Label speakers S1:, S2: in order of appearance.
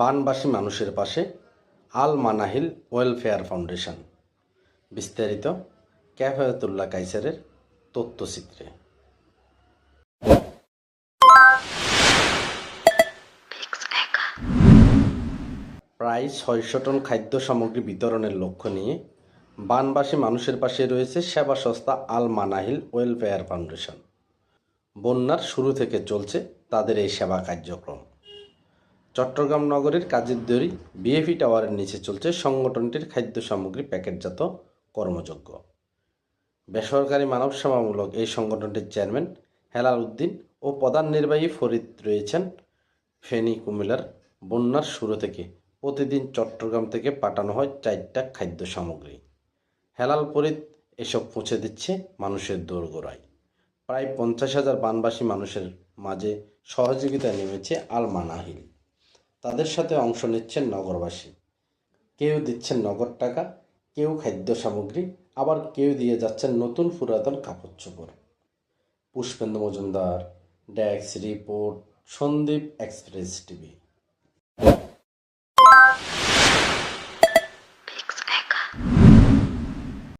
S1: বানবাসী মানুষের পাশে আল Manahil welfare foundation. বিস্তারিত ক্যাফায়তুল্লাহ কাইসারের তথ্যচিত্রে। প্রায় ছয়শো টন খাদ্য সামগ্রী বিতরণের লক্ষ্য নিয়ে বানবাসী মানুষের পাশে রয়েছে সেবা সংস্থা আল মানাহিল ওয়েলফেয়ার ফাউন্ডেশন। বন্যার শুরু থেকে চলছে তাদের এই সেবা কার্যক্রম। চট্টগ্রাম নগরের কাজের দড়ি বিএফি টাওয়ারের নিচে চলছে সংগঠনটির খাদ্য সামগ্রী প্যাকেটজাত কর্মযজ্ঞ। বেসরকারি মানব সেবামূলক এই সংগঠনটির চেয়ারম্যান হেলাল উদ্দিন ও প্রধান নির্বাহী ফরিদ রয়েছেন। ফেনী কুমিল্লার বন্যার শুরু থেকে প্রতিদিন চট্টগ্রাম থেকে পাঠানো হয় চারটা খাদ্য সামগ্রী। হেলাল ফরিদ এসব পৌঁছে দিচ্ছে মানুষের দোরগোড়ায়। প্রায় পঞ্চাশ হাজার বানবাসী মানুষের মাঝে সহযোগিতায় নেমেছে আল মানাহিল। তাদের সাথে অংশ নিচ্ছেন নগরবাসী। কেউ দিচ্ছেন নগদ টাকা, কেউ খাদ্য সামগ্রী, আবার কেউ দিয়ে যাচ্ছেন নতুন পুরাতন কাপড় চোপড়। পুষ্পেন্দ্র মজুমদার ড্যাক্স রিপোর্ট, সন্দীপ এক্সপ্রেস টিভি।